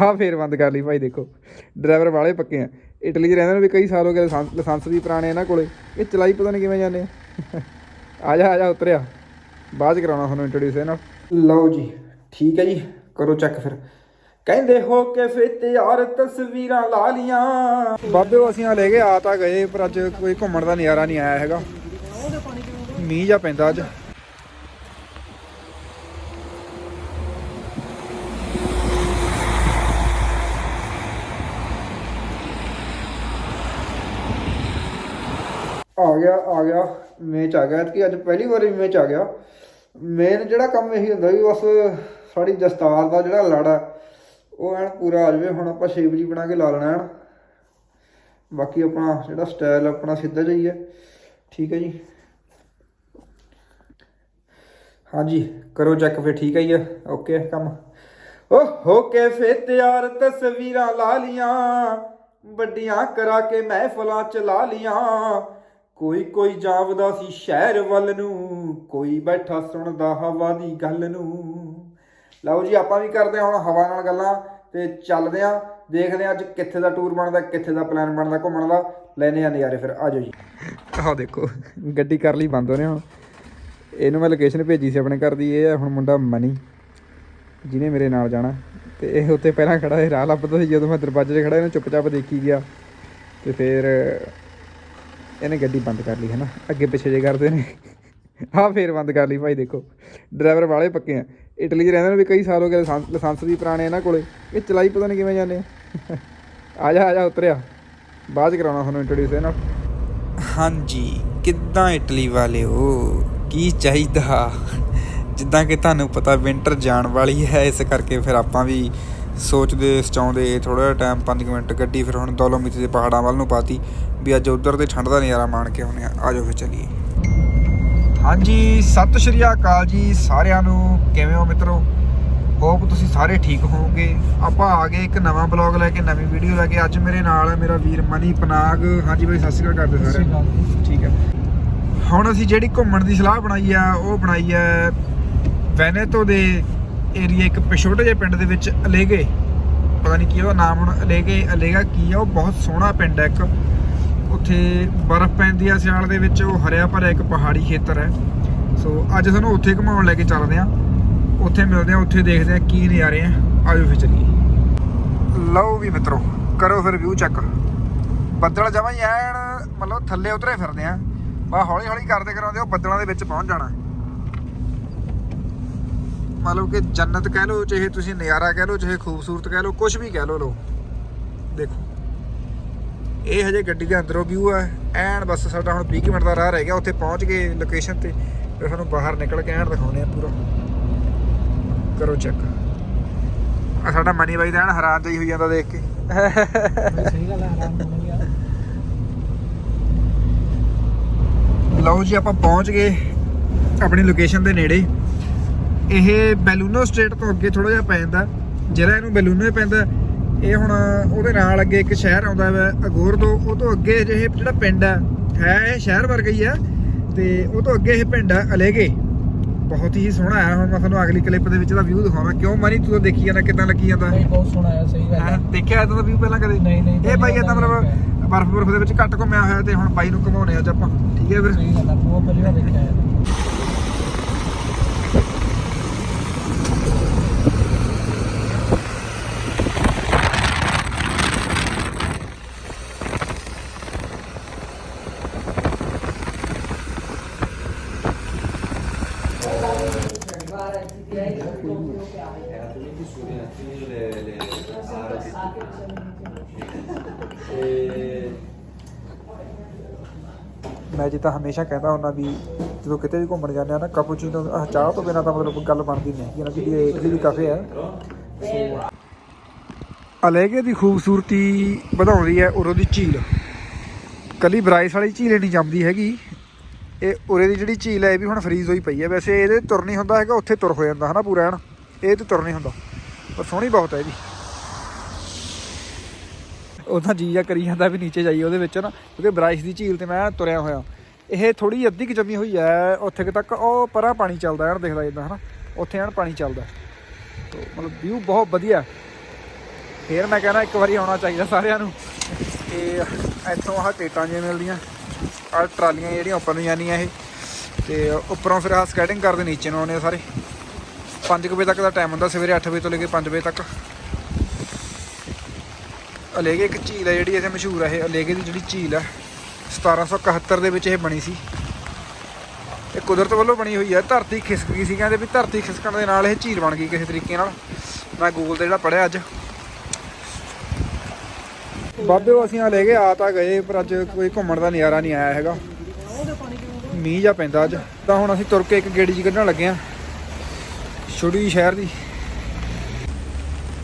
ਹਾਂ ਫੇਰ ਬੰਦ ਕਰ ਲਈ ਭਾਈ ਦੇਖੋ। ਡਰਾਈਵਰ ਵਾਲੇ ਪੱਕੇ ਆ। ਇਟਲੀ 'ਚ ਰਹਿੰਦੇ ਨੇ ਵੀ ਕਈ ਸਾਲ ਹੋ ਗਏ ਲਾਇਸੈਂਸ ਲਾਇਸੈਂਸ ਵੀ ਪੁਰਾਣੇ ਇਹਨਾਂ ਕੋਲੇ। ਇਹ ਚਲਾਈ ਪਤਾ ਨਹੀਂ ਕਿਵੇਂ ਜਾਂਦੇ ਆ। ਆ ਜਾ ਆ ਜਾ, ਉਤਰਿਆ। ਬਾਅਦ ਚ ਕਰਾਉਣਾ ਤੁਹਾਨੂੰ ਇੰਟਰੋਡਿਊਸ ਇਹ ਨਾਲ। ਲਓ ਜੀ, ਠੀਕ ਹੈ ਜੀ। ਕਰੋ ਚੈੱਕ ਫਿਰ। ਕਹਿੰਦੇ ਹੋ ਕੇ ਫਿਰ ਤਿਆਰ ਤਸਵੀਰਾਂ ਲਾ ਲੀਆਂ। ਬਾਬੇ ਅਸੀਂ ਆ ਲੈ ਗਏ, ਆ ਤਾਂ ਗਏ, ਪਰ ਅੱਜ ਕੋਈ ਘੁੰਮਣ ਦਾ ਨਜ਼ਾਰਾ ਨਹੀਂ ਆਇਆ ਹੈਗਾ। ਮੀਂਹ ਜਾ ਪੈਂਦਾ ਅੱਜ। ਆ ਗਿਆ ਆ ਗਿਆ ਮੈਚ ਆ ਗਿਆ। ਕਿ ਅੱਜ ਪਹਿਲੀ ਵਾਰੀ ਮੈਚ ਆ ਗਿਆ। ਮੇਨ ਜਿਹੜਾ ਕੰਮ ਇਹੀ ਹੁੰਦਾ ਵੀ ਬਸ ਸਾਡੀ ਦਸਤਾਰ ਦਾ ਜਿਹੜਾ ਲੜਾ ਉਹ ਐਨ ਪੂਰਾ ਆ ਜਾਵੇ। ਹੁਣ ਆਪਾਂ ਸ਼ੇਪ ਜੀ ਬਣਾ ਕੇ ਲਾ ਲੈਣਾ ਐਨ। ਬਾਕੀ ਆਪਣਾ ਜਿਹੜਾ ਸਟਾਈਲ ਆਪਣਾ ਸਿੱਧਾ ਜਿਹਾ ਹੈ ਠੀਕ ਹੈ ਜੀ? ਹਾਂਜੀ, ਕਰੋ ਚੈੱਕ ਫਿਰ, ਠੀਕ ਹੈ ਜੀ? ਓਕੇ ਕੰਮ। ਓ ਹੋ ਫੇ ਤਿਆਰ, ਤਸਵੀਰਾਂ ਲਾ ਲੀਆਂ। ਵੱਡੀਆਂ ਕਰਾ ਕੇ ਮਹਿਫਲਾਂ ਚ ਲਾ ਲੀਆਂ। ਕੋਈ ਕੋਈ ਜਾਵਦਾ ਸੀ ਸ਼ਹਿਰ ਵੱਲ ਨੂੰ, ਕੋਈ ਬੈਠਾ ਸੁਣਦਾ ਹਵਾ ਦੀ ਗੱਲ ਨੂੰ। ਲਓ ਜੀ, ਆਪਾਂ ਵੀ ਕਰਦੇ ਹਾਂ ਹੁਣ ਹਵਾ ਨਾਲ ਗੱਲਾਂ ਤੇ ਚੱਲਦੇ ਆਂ ਦੇਖਦੇ ਆਂ ਅੱਜ ਕਿੱਥੇ ਦਾ ਟੂਰ ਬਣਦਾ, ਕਿੱਥੇ ਦਾ ਪਲਾਨ ਬਣਦਾ, ਘੁੰਮਣ ਦਾ। ਲੈਨੇ ਆ ਨਜ਼ਾਰੇ ਫਿਰ ਆਜੋ ਜੀ। ਆਹ ਦੇਖੋ, ਗੱਡੀ ਕਰ ਲਈ ਬੰਦ ਹੋਣੇ ਹੁਣ। ਇਹਨੂੰ ਮੈਂ ਲੋਕੇਸ਼ਨ ਭੇਜੀ ਸੀ ਆਪਣੇ ਘਰ ਦੀ, ਇਹ ਹੈ ਹੁਣ ਮੁੰਡਾ ਮਨੀ, ਜਿਹਨੇ ਮੇਰੇ ਨਾਲ ਜਾਣਾ। ਤੇ ਇਹ ਉੱਤੇ ਪਹਿਲਾਂ ਖੜਾ, ਇਹ ਰਾਹ ਲੱਭਦਾ ਸੀ, ਜਦੋਂ ਮੈਂ ਦਰਵਾਜ਼ੇ 'ਤੇ ਖੜਾ, ਇਹਨੂੰ ਚੁੱਪਚਾਪ ਦੇਖੀ ਗਿਆ। ਤੇ ਫਿਰ ਇਹਨੇ ਗੱਡੀ ਬੰਦ ਕਰ ਲਈ ਹੈ ਨਾ ਅੱਗੇ ਪਿੱਛੇ ਜੇ ਕਰਦੇ ਨੇ। ਹਾਂ ਫੇਰ ਬੰਦ ਕਰ ਲਈ, ਭਾਈ ਦੇਖੋ। ਡਰਾਈਵਰ ਵਾਲੇ ਪੱਕੇ ਆ। ਇਟਲੀ 'ਚ ਰਹਿੰਦੇ ਨੇ ਵੀ ਕਈ ਸਾਲ ਹੋ ਗਏ ਲਾਇਸੈਂਸ ਲਾਇਸੈਂਸ ਵੀ ਪੁਰਾਣੇ ਇਹਨਾਂ ਕੋਲੇ। ਇਹ ਚਲਾਈ ਪਤਾ ਨਹੀਂ ਕਿਵੇਂ ਜਾਂਦੇ ਆ। ਆ ਜਾ ਆ ਜਾ, ਉਤਰਿਆ। ਬਾਅਦ ਚ ਕਰਾਉਣਾ ਤੁਹਾਨੂੰ ਇੰਟਰੋਡਿਊਸ ਇਹਨਾਂ ਹਾਂਜੀ, ਕਿੱਦਾਂ ਇਟਲੀ ਵਾਲੇ ਹੋ ਕੀ ਚਾਹੀਦਾ? ਜਿੱਦਾਂ ਕਿ ਤੁਹਾਨੂੰ ਪਤਾ ਵਿੰਟਰ ਜਾਣ ਵਾਲੀ ਹੈ, ਇਸ ਕਰਕੇ ਫਿਰ ਆਪਾਂ ਵੀ ਸੋਚਦੇ ਸਚਾਉਂਦੇ ਥੋੜਾ ਟਾਈਮ 5 ਮਿੰਟ ਗੱਡੀ ਫਿਰ ਹੁਣ ਦੌਲੋਮੀਤ ਦੇ ਪਹਾੜਾਂ ਵੱਲ ਨੂੰ ਪਾਤੀ ਵੀ ਅੱਜ ਉਧਰ ਦੇ ਠੰਡ ਦਾ ਨਜ਼ਾਰਾ ਮਾਣ ਕੇ ਆਉਨੇ ਆ ਆਜੋ ਫਿਰ ਚੱਲੀਏ। ਹਾਂਜੀ ਸਤਿ ਸ਼੍ਰੀ ਅਕਾਲ ਜੀ ਸਾਰਿਆਂ ਨੂੰ। ਕਿਵੇਂ ਹੋ ਮਿੱਤਰੋ? ਹੋਪ ਤੁਸੀਂ ਸਾਰੇ ਠੀਕ ਹੋਵੋਗੇ। ਆਪਾਂ ਆ ਗਏ ਇੱਕ ਨਵਾਂ ਬਲੌਗ ਲੈ ਕੇ ਨਵੀਂ ਵੀਡੀਓ ਲੈ ਕੇ। ਅੱਜ ਮੇਰੇ ਨਾਲ ਹੈ ਮੇਰਾ ਵੀਰ ਮਨੀ ਪਨਾਗ। ਹਾਂਜੀ ਬਾਈ ਸਤਿ ਸ਼੍ਰੀ ਅਕਾਲ ਕਰਦੇ ਸਾਰੇ। ਠੀਕ ਹੈ। ਹੁਣ ਅਸੀਂ ਜਿਹੜੀ ਘੁੰਮਣ ਦੀ ਸਲਾਹ ਬਣਾਈ ਆ ਉਹ ਬਣਾਈ ਹੈ ਵੈਨੇਤੋ ਦੇ ਏਰੀਆ ਇੱਕ ਛੋਟੇ ਜਿਹੇ ਪਿੰਡ ਦੇ ਵਿੱਚ ਅਲੇਗੇ। ਪਤਾ ਨਹੀਂ ਕੀ ਉਹਦਾ ਨਾਮ ਹੁਣ, ਅਲੇਗੇ, ਅਲੇਗਾ ਕੀ ਆ, ਉਹ ਬਹੁਤ ਸੋਹਣਾ ਪਿੰਡ ਹੈ ਇੱਕ। ਉੱਥੇ ਬਰਫ਼ ਪੈਂਦੀ ਆ ਸਿਆਲ ਦੇ ਵਿੱਚ, ਉਹ ਹਰਿਆ ਭਰਿਆ ਇੱਕ ਪਹਾੜੀ ਖੇਤਰ ਹੈ ਸੋ ਅੱਜ ਤੁਹਾਨੂੰ ਉੱਥੇ ਘੁਮਾਉਣ ਲੈ ਕੇ ਚੱਲਦੇ ਆ। ਉੱਥੇ ਮਿਲਦੇ ਆ, ਉੱਥੇ ਦੇਖਦੇ ਆ ਕੀ ਨਜ਼ਾਰੇ ਆ। ਆਜੋ ਫਿਰ ਚੱਲੀਏ। ਲਓ ਵੀ ਮਿੱਤਰੋ, ਕਰੋ ਫਿਰ ਵਿਊ ਚੈੱਕ ਬੱਦਲ ਜਮਾਂ ਹੀ ਐਨ, ਮਤਲਬ ਥੱਲੇ ਉਤਰੇ ਫਿਰਦੇ ਆ। ਬਾ ਹੌਲੀ ਹੌਲੀ ਕਰਦੇ ਕਰਾਉਂਦੇ ਉਹ ਬੱਦਲਾਂ ਦੇ ਵਿੱਚ ਪਹੁੰਚ ਜਾਣਾ। ਮਤਲਬ ਕਿ ਜੰਨਤ ਕਹਿ ਲਓ ਚਾਹੇ ਤੁਸੀਂ ਨਜ਼ਾਰਾ ਕਹਿ ਲਓ ਚਾਹੇ ਖੂਬਸੂਰਤ ਕਹਿ ਲਓ ਕੁਝ ਵੀ ਕਹਿ ਲਓ ਲੋ ਦੇਖੋ। ਇਹ ਹਜੇ ਗੱਡੀ ਦੇ ਅੰਦਰੋਂ ਵਿਊ ਹੈ ਐਨ ਬਸ ਸਾਡਾ ਹੁਣ 20 ਕੁ ਮਿੰਟ ਦਾ ਰਾਹ ਰਹਿ ਗਿਆ। ਉੱਥੇ ਪਹੁੰਚ ਗਏ ਲੋਕੇਸ਼ਨ ਤੇ ਫਿਰ ਤੁਹਾਨੂੰ ਬਾਹਰ ਨਿਕਲ ਕੇ ਐਨ ਦਿਖਾਉਣੇ ਆ ਪੂਰਾ। ਕਰੋ ਚੈੱਕ ਆ ਸਾਡਾ ਮਨੀ ਬਾਈ ਦਾ ਐਨ ਹੈਰਾਨ ਜਿਹੀ ਹੋਈ ਜਾਂਦਾ ਦੇਖ ਕੇ। ਸਹੀ ਗੱਲ ਹੈ ਆਰਾਮ ਹੋ ਗਿਆ ਲਓ ਜੀ ਆਪਾਂ ਪਹੁੰਚ ਗਏ ਆਪਣੀ ਲੋਕੇਸ਼ਨ ਦੇ ਨੇੜੇ। ਇਹ ਬੈਲੂਨੋ ਸਟੇਟ ਤੋਂ ਅੱਗੇ ਥੋੜਾ ਜਿਹਾ ਪੈ ਜਾਂਦਾ ਜਿਹੜਾ ਇਹਨੂੰ ਬੈਲੂਨੋ ਹੀ ਪੈਂਦਾ ਇਹ ਹੁਣ ਉਹਦੇ ਨਾਲ ਅੱਗੇ ਇੱਕ ਸ਼ਹਿਰ ਆਉਂਦਾ ਵਾ ਅਗੋਰ ਤੋਂ ਉਹ ਤੋਂ ਅੱਗੇ ਜਿਹੇ ਜਿਹੜਾ ਪਿੰਡ ਹੈ ਹੈ ਇਹ ਸ਼ਹਿਰ ਵਰਗਾ ਹੀ ਆ ਤੇ ਉਹ ਤੋਂ ਅੱਗੇ ਇਹ ਪਿੰਡ ਹੈ ਅਲੇਗੇ। ਬਹੁਤ ਹੀ ਸੋਹਣਾ ਹੈ ਹੁਣ ਮੈਂ ਤੁਹਾਨੂੰ ਅਗਲੀ ਕਲਿੱਪ ਦੇ ਵਿੱਚ ਦਾ ਵਿਊ ਦਿਖਾਵਾਂ। ਕਿਉਂ ਮਨੀ ਤੂੰ ਤਾਂ ਦੇਖੀ ਜਾਂਦਾ ਕਿਦਾਂ ਲੱਗੀ ਜਾਂਦਾ? ਨਹੀਂ ਬਹੁਤ ਸੋਹਣਾ ਹੈ ਸਹੀ ਗੱਲ ਹੈ ਹੈਂ? ਦੇਖਿਆ ਇਦਾਂ ਦਾ ਵਿਊ ਪਹਿਲਾਂ ਕਦੇ? ਨਹੀਂ, ਨਹੀਂ, ਇਹ ਬਾਈ ਇਹ ਤਾਂ ਵਾਰ ਮਤਲਬ ਬਰਫ਼ ਬਰਫ਼ ਦੇ ਵਿੱਚ ਘੱਟ ਘੁੰਮਿਆ ਹੋਇਆ ਤੇ ਹੁਣ ਬਾਈ ਨੂੰ ਘੁਮਾਉਣੇ ਅੱਜ ਆਪਾਂ। ਠੀਕ ਹੈ ਫਿਰ ਸਹੀ ਗੱਲ ਹੈ ਬਹੁਤ ਪਹਿਲੀ ਵਾਰ ਦੇਖਿਆ ਹੈ ਮੈਂ ਜਿੱਦਾਂ ਹਮੇਸ਼ਾ ਕਹਿੰਦਾ ਹੁੰਦਾ ਵੀ ਜਦੋਂ ਕਿਤੇ ਵੀ ਘੁੰਮਣ ਜਾਂਦੇ ਆ ਨਾ ਕੈਪੂਚੀਨੋ ਆਹ ਚਾਹ ਤੋਂ ਬਿਨਾ ਤਾਂ ਮਤਲਬ ਗੱਲ ਬਣਦੀ ਨਹੀਂ ਕਿ ਨਾ ਕਿ ਇਹ ਇਟਲੀ ਦੀ ਕਾਫੇ ਹੈ। ਸੋ ਅਲੇਗੇ ਦੀ ਖੂਬਸੂਰਤੀ ਵਧਾਉਂਦੀ ਹੈ ਉਰੋਂ ਦੀ ਝੀਲ। ਕੱਲੀ ਬਰਾਈਸ ਵਾਲੀ ਝੀਲ ਨਹੀਂ ਜੰਮਦੀ ਹੈਗੀ, ਇਹ ਉਰੇ ਦੀ ਜਿਹੜੀ ਝੀਲ ਹੈ, ਇਹ ਵੀ ਹੁਣ ਫਰੀਜ਼ ਹੋਈ ਪਈ ਹੈ। ਵੈਸੇ ਇਹਦੇ ਤੁਰ ਨਹੀਂ ਹੁੰਦਾ ਹੈਗਾ, ਉੱਥੇ ਤੁਰ ਹੋ ਜਾਂਦਾ ਹਨਾ ਪੂਰਾ ਐਨ ਇਹ ਤੇ ਤੁਰ ਨਹੀਂ ਹੁੰਦਾ। ਪਰ ਸੋਹਣੀ ਬਹੁਤ ਹੈ ਇਹਦੀ। ਉਹਦਾ ਜੀ ਜਾ ਕਰੀ ਜਾਂਦਾ ਵੀ ਨੀਚੇ ਜਾਈਏ ਉਹਦੇ ਵਿੱਚ ਨਾ, ਕਿਉਂਕਿ ਬਰਾਈਸ ਦੀ ਝੀਲ ਤੇ ਮੈਂ ਤੁਰਿਆ ਹੋਇਆ। ਇਹ ਥੋੜੀ ਅੱਧੀ ਕਿ ਜਮੀ ਹੋਈ ਹੈ ਉੱਥੇ ਕੁ ਤੱਕ ਉਹ ਪਰਾਂ ਪਾਣੀ ਚੱਲਦਾ ਐਨ ਦਿਖਦਾ ਜਿੱਦਾਂ, ਹਨਾ। ਉੱਥੇ ਐਨ ਪਾਣੀ ਚੱਲਦਾ। ਤੋ ਮਤਲਬ ਵਿਊ ਬਹੁਤ ਵਧੀਆ। ਫੇਰ ਮੈਂ ਕਹਿੰਦਾ ਇੱਕ ਵਾਰੀ ਆਉਣਾ ਚਾਹੀਦਾ ਸਾਰਿਆਂ ਨੂੰ ਤੇ ਇੱਥੋਂ ਆਹ ਟੇਟਾਂ ਜਿਹੀਆਂ ਮਿਲਦੀਆਂ। ਆਹ ਟਰਾਲੀਆਂ ਜਿਹੜੀਆਂ ਉੱਪਰ ਨੂੰ ਜਾਂਦੀਆਂ ਇਹ। ਤੇ ਉੱਪਰੋਂ ਫਿਰ ਆਹ ਸਕੇਟਿੰਗ ਕਰਦੇ, ਨੀਚੇ ਨੂੰ ਆਉਂਦੇ ਆ ਸਾਰੇ। 5 ਵਜੇ ਤੱਕ ਦਾ ਟਾਈਮ ਹੁੰਦਾ, ਸਵੇਰੇ 8 ਵਜੇ ਤੋਂ ਲੈ ਕੇ 5 ਵਜੇ ਤੱਕ। ਅਲੇਗੇ ਇੱਕ ਝੀਲ ਹੈ ਜਿਹੜੀ ਇੱਥੇ ਮਸ਼ਹੂਰ ਹੈ, ਇਹ ਅਲੇਗੇ ਦੀ ਜਿਹੜੀ ਝੀਲ ਹੈ 1771 ਦੇ ਵਿੱਚ ਇਹ ਬਣੀ ਸੀ। ਇਹ ਕੁਦਰਤ ਵੱਲੋਂ ਬਣੀ ਹੋਈ ਹੈ, ਧਰਤੀ ਖਿਸਕ ਗਈ ਸੀ, ਕਹਿੰਦੇ ਵੀ ਧਰਤੀ ਖਿਸਕਣ ਦੇ ਨਾਲ ਇਹ ਝੀਲ ਬਣ ਗਈ ਕਿਸੇ ਤਰੀਕੇ ਨਾਲ। ਮੈਂ ਗੂਗਲ ਤੇ ਜਿਹੜਾ ਪੜਿਆ ਅੱਜ। ਬਾਬੇ ਅਸੀਂ ਆ ਲੈ ਗਏ ਆ ਤਾਂ ਗਏ, ਪਰ ਅੱਜ ਕੋਈ ਘੁੰਮਣ ਦਾ ਨਜ਼ਾਰਾ ਨਹੀਂ ਆਇਆ ਹੈਗਾ। ਮੀਂਹ ਜਾ ਪੈਂਦਾ ਅੱਜ। ਤਾਂ ਹੁਣ ਅਸੀਂ ਤੁਰ ਕੇ ਇੱਕ ਗੇੜੀ ਜੀ ਕੱਢਣ ਲੱਗੇ ਆ ਛੋਟੀ ਸ਼ਹਿਰ ਦੀ।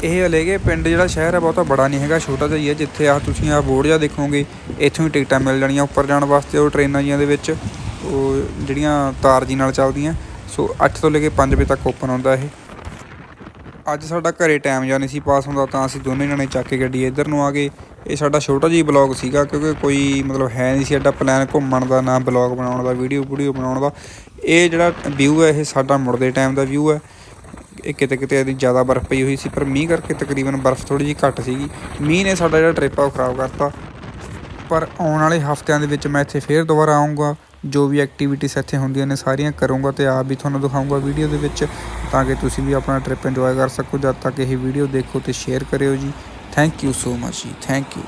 ਇਹ ਅਲੇਗੇ ਪਿੰਡ ਜਿਹੜਾ ਸ਼ਹਿਰ ਹੈ ਬਹੁਤਾ ਬੜਾ ਨਹੀਂ ਹੈਗਾ, ਛੋਟਾ ਜਿਹਾ ਹੀ ਹੈ, ਜਿੱਥੇ ਆ ਤੁਸੀਂ ਆ ਬੋਰਡ ਜਿਹਾ ਦੇਖੋਗੇ, ਇੱਥੋਂ ਹੀ ਟਿਕਟਾਂ ਮਿਲ ਜਾਣੀਆਂ ਉੱਪਰ ਜਾਣ ਵਾਸਤੇ ਉਹ ਟ੍ਰੇਨਾਂ ਜੀਆਂ ਦੇ ਵਿੱਚ, ਉਹ ਜਿਹੜੀਆਂ ਤਾਰ ਜੀ ਨਾਲ ਚੱਲਦੀਆਂ, ਸੋ 8 ਤੋਂ ਲੈ ਕੇ 5 ਵਜੇ ਤੱਕ ਓਪਨ ਹੁੰਦਾ ਇਹ। ਅੱਜ ਸਾਡਾ ਘਰੇ ਟਾਈਮ ਜਾਂ ਨਹੀਂ ਸੀ ਪਾਸ ਹੁੰਦਾ, ਤਾਂ ਅਸੀਂ ਦੋਨੇ ਜਣੇ ਚੱਕ ਕੇ ਗੱਡੀ ਇੱਧਰ ਨੂੰ ਆ ਗਏ। ਇਹ ਸਾਡਾ ਛੋਟਾ ਜਿਹਾ ਬਲੌਗ ਸੀਗਾ, ਕਿਉਂਕਿ ਕੋਈ ਮਤਲਬ ਹੈ ਨਹੀਂ ਸੀ ਸਾਡਾ ਪਲਾਨ ਘੁੰਮਣ ਦਾ, ਨਾ ਬਲੌਗ ਬਣਾਉਣ ਦਾ ਵੀਡੀਓ ਵੀਡੀਓ ਬਣਾਉਣ ਦਾ। ਇਹ ਜਿਹੜਾ ਵਿਊ ਹੈ, ਇਹ ਸਾਡਾ ਮੁੜਦੇ ਟਾਈਮ ਦਾ ਵਿਊ ਹੈ। ਇਹ ਕਿਤੇ ਕਿਤੇ ਇਹਦੀ ਜ਼ਿਆਦਾ ਬਰਫ਼ ਪਈ ਹੋਈ ਸੀ, ਪਰ ਮੀਂਹ ਕਰਕੇ ਤਕਰੀਬਨ ਬਰਫ਼ ਥੋੜੀ ਜਿਹੀ ਘੱਟ ਸੀਗੀ। ਮੀਂਹ ਨੇ ਸਾਡਾ ਜਿਹੜਾ ਟ੍ਰਿਪ ਆ ਉਹ ਖਰਾਬ ਕਰਤਾ। ਪਰ ਆਉਣ ਵਾਲੇ ਹਫ਼ਤਿਆਂ ਦੇ ਵਿੱਚ ਮੈਂ ਇੱਥੇ ਫੇਰ ਦੁਬਾਰਾ ਆਉਂਗਾ ਜੋ ਵੀ ਐਕਟੀਵਿਟੀਜ਼ ਇੱਥੇ ਹੁੰਦੀਆਂ ਨੇ ਸਾਰੀਆਂ ਕਰੂੰਗਾ ਤੇ ਆਪ ਵੀ ਤੁਹਾਨੂੰ ਦਿਖਾਊਂਗਾ ਵੀਡੀਓ ਦੇ ਵਿੱਚ, ਤਾਂ ਕਿ ਤੁਸੀਂ ਵੀ ਆਪਣਾ ਟ੍ਰਿਪ ਇੰਜੋਏ ਕਰ ਸਕੋ। ਜਦ ਤੱਕ ਇਹ ਵੀਡੀਓ ਦੇਖੋ ਤੇ ਸ਼ੇਅਰ ਕਰਿਓ ਜੀ। ਥੈਂਕ ਯੂ ਸੋ ਮਚ ਜੀ। Thank you